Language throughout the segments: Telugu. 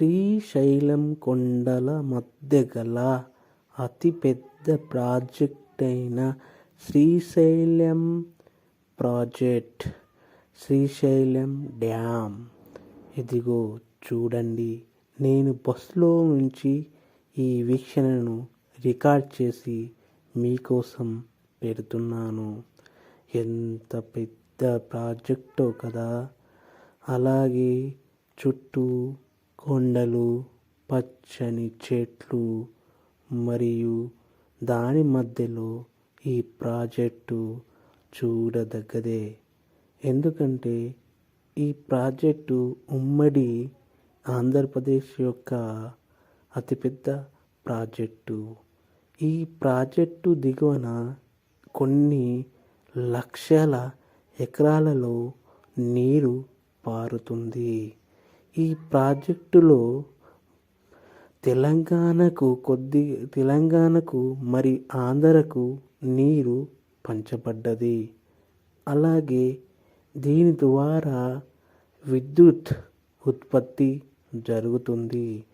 శ్రీశైలం కొండల మధ్య గల అతిపెద్ద ప్రాజెక్టైన శ్రీశైలం ప్రాజెక్ట్ శ్రీశైలం డ్యామ్ ఇదిగో చూడండి నేను బస్సులో నుంచి ఈ వీక్షణను రికార్డ్ చేసి మీకోసం పెడుతున్నాను. ఎంత పెద్ద ప్రాజెక్టో కదా. అలాగే చుట్టూ కొండలు పచ్చని చెట్లు మరియు దాని మధ్యలో ఈ ప్రాజెక్టు చూడదగ్గదే. ఎందుకంటే ఈ ప్రాజెక్టు ఉమ్మడి ఆంధ్రప్రదేశ్ యొక్క అతిపెద్ద ప్రాజెక్టు. ఈ ప్రాజెక్టు దిగువన కొన్ని లక్షల ఎకరాలలో నీరు పారుతుంది. ఈ ప్రాజెక్టులో తెలంగాణకు కొద్ది తెలంగాణకు మరి ఆంధ్రకు నీరు పంచబడ్డది. అలాగే దీని ద్వారా విద్యుత్ ఉత్పత్తి జరుగుతుంది.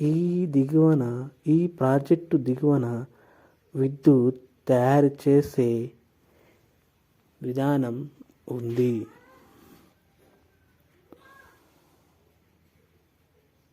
ఈ దిగువన ఈ ప్రాజెక్టు దిగువన విద్యుత్ తయారు చేసే విధానం ఉంది.